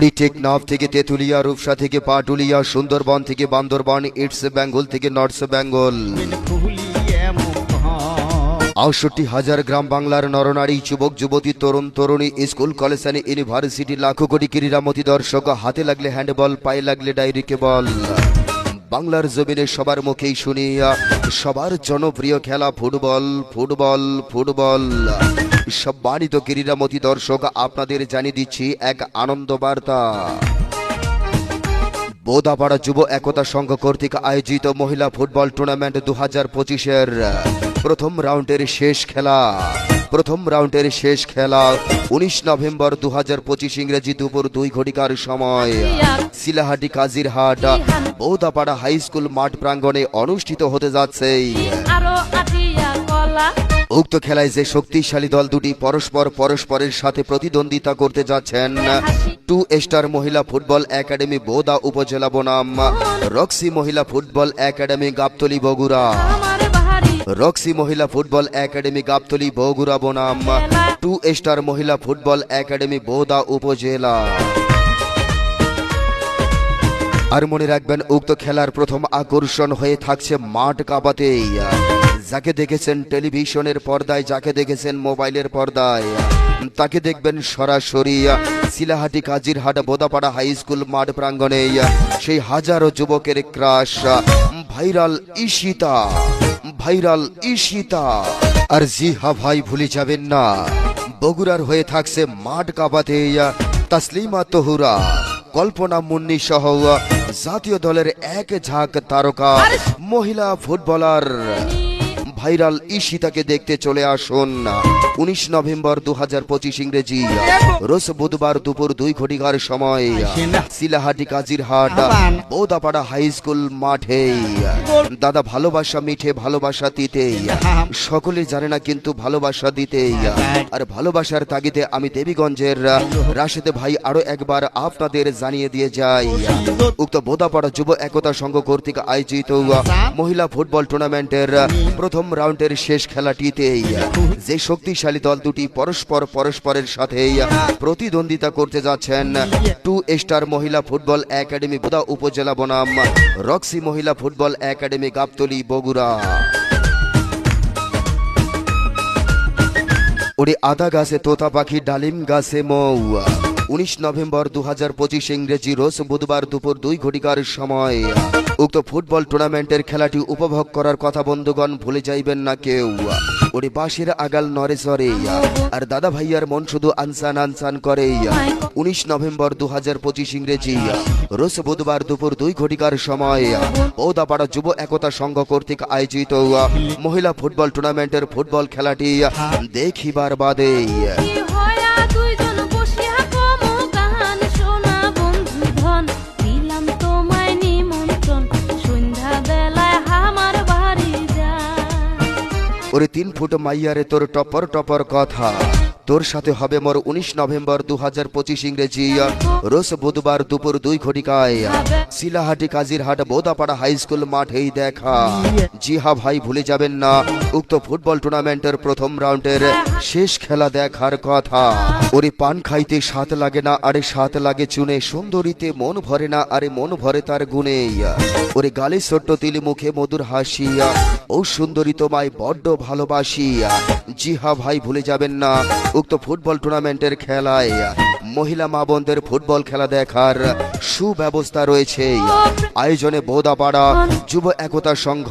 টেকনাফ থেকে তেঁতুলিয়া, রূপসা থেকে পাটুলিয়া, সুন্দরবন থেকে বান্দরবান, ইটস বেঙ্গল থেকে নর্থ বেঙ্গল। আটষট্টি হাজার গ্রাম বাংলার নরনারী যুবক, যুবতী, তরুণ, তরুণী, স্কুল, কলেজ অ্যান্ড ইউনিভার্সিটি লাখো কোটি ক্রীড়ামতি দর্শক, হাতে লাগলে হ্যান্ডবল পায়ে লাগলে ডাইরিকে বল। বাংলার জমিনে সবার মুখেই শুনি সবার জনপ্রিয় খেলা ফুটবল ফুটবল ফুটবল। সম্মানিত ক্রীড়ামতি দর্শক, আপনাদের জানিয়ে দিচ্ছি এক আনন্দ বার্তা বোদাপাড়া যুব একতা সংঘ কর্তৃক আয়োজিত মহিলা ফুটবল টুর্নামেন্ট দু হাজার পঁচিশের প্রথম রাউন্ডের শেষ খেলা। প্রথম রাউন্ডের শেষ খেলা উনিশ নভেম্বর দু হাজার পঁচিশ ইংরেজি দুপুর দুই ঘটিকার সময়। শিলাহাটি কাজিরহাট বৌদাপাড়া হাই স্কুল মাঠ প্রাঙ্গণে অনুষ্ঠিত হতে যাচ্ছে। উক্ত খেলায় যে শক্তিশালী দল দুটি পরস্পর পরস্পরের সাথে প্রতিদ্বন্দ্বিতা করতে যাচ্ছেন, টু স্টার মহিলা ফুটবল একাডেমি বোদা উপজেলা বনাম, রক্সি মহিলা football academy Gabtali Bogura, Roxy মহিলা ফুটবল একাডেমি গাবতলি বগুড়া বনাম, টু স্টার মহিলা ফুটবল একাডেমি বোদা উপজেলা। আর মনে রাখবেন, উক্ত খেলার প্রথম আকর্ষণ হয়ে থাকছে মাঠ কাবাতেই। যাকে দেখেছেন টেলিভিশনের পর্দায়, যাকে দেখেছেন মোবাইলের পর্দায়, তাকে দেখবেন সরাসরি শিলাহাটি কাজিরহাট, বোদাপাড়া হাই স্কুল মাঠ প্রাঙ্গণে সেই হাজারো যুবকের crush. Viral Ishita viral Ishita. আর জি হা ভাই ভুলে যাবেন না, বগুড়ার হয়ে থাকছে মাঠ কাবাতে তাসলিমা তহুরা, কল্পনা মুন্নি সহ জাতীয় দলের এক ঝাঁক তারকা, মহিলা ফুটবলার। ভাইরাল ঈশিতাকে দেখতে চলে আসুন। উনিশ নভেম্বর দু হাজার পঁচিশ ইংরেজি। রোজ বুধবার দুপুর দুই ঘটিকার সময়। শিলাহাটি কাজিরহাট বৌদাপাড়া হাই স্কুল মাঠে। দাদা ভালোবাসা মিঠে ভালোবাসা দিতে। সকলে জানে না কিন্তু ভালোবাসা দিতে। আর ভালোবাসার তাগিদে আমি দেবীগঞ্জের রাশেদ ভাই আরও একবার আপনাদের জানিয়ে দিয়ে যাই। উক্ত বোদাপাড়া যুব একতা সংঘ কর্তৃক আয়োজিত মহিলা ফুটবল টুর্নামেন্টের প্রথম রাউন্ডের শেষ খেলাটিতে যে শক্তিশালী দল দুটি পরস্পর পরস্পরের সাথে প্রতিদ্বন্দ্বিতা করতে যাচ্ছেন, টু স্টার মহিলা ফুটবল একাডেমি বোদা উপজেলা বনাম, রক্সি মহিলা ফুটবল একাডেমি গাবতলি বগুড়া। ওরে আদা গাছে তোতা পাখি, ডালিম গাছে মৌ উনিশ নভেম্বর দু হাজার পঁচিশ ইংরেজি রোজ বুধবার দুপুর দুই ঘটিকার সময়। উক্ত ফুটবল টুর্নামেন্টের খেলাটি উপভোগ করার কথা বন্ধুগণ ভুলে যাইবেন না কেউ। ওরে বাঁশের আগাল নরে সরে আর দাদা ভাইয়ার মন শুধু আনসান আনসান করে। উনিশ নভেম্বর দু হাজার পঁচিশ ইংরেজি রোজ বুধবার দুপুর দুই ঘটিকার সময় বৌদাপাড়া যুব একতা সংঘ কর্তৃক আয়োজিত মহিলা ফুটবল টুর্নামেন্টের ফুটবল খেলাটি দেখিবার বাদে। ওরে তিন ফুট মাইয়ারে তোর টপর টপর কথা। তোর সাথে হবে মোর উনিশ নভেম্বর দু হাজার পঁচিশ ইংরেজি, রোজ বুধবার দুপুর দুই ঘটিকায়। শিলাহাটি, কাজিরহাট, বোদাপাড়া হাই স্কুল মাঠেই দেখা। জি হা ভাই ভুলে যাবেন না, উক্ত ফুটবল টুর্নামেন্টের প্রথম রাউন্ডের শেষ খেলা দেখার কথা। ওরে পান খাইতে স্বাদ লাগে না, আরে স্বাদ লাগে চুনে, সুন্দরীতে মন ভরে না, আরে মন ভরে তার গুণে। ওরে গালে ছোট্ট তিলি মুখে মধুর হাসিয়া ও সুন্দরী তোমায় বড্ড ভালোবাসিয়া জিহা ভাই ভুলে যাবেন না উক্ত ফুটবল টুর্নামেন্টের খেলায় মহিলা মা বোনদের ফুটবল খেলা দেখার সুব্যবস্থা রয়েছে। আয়োজনে বোদাপাড়া যুব একতা সংঘ।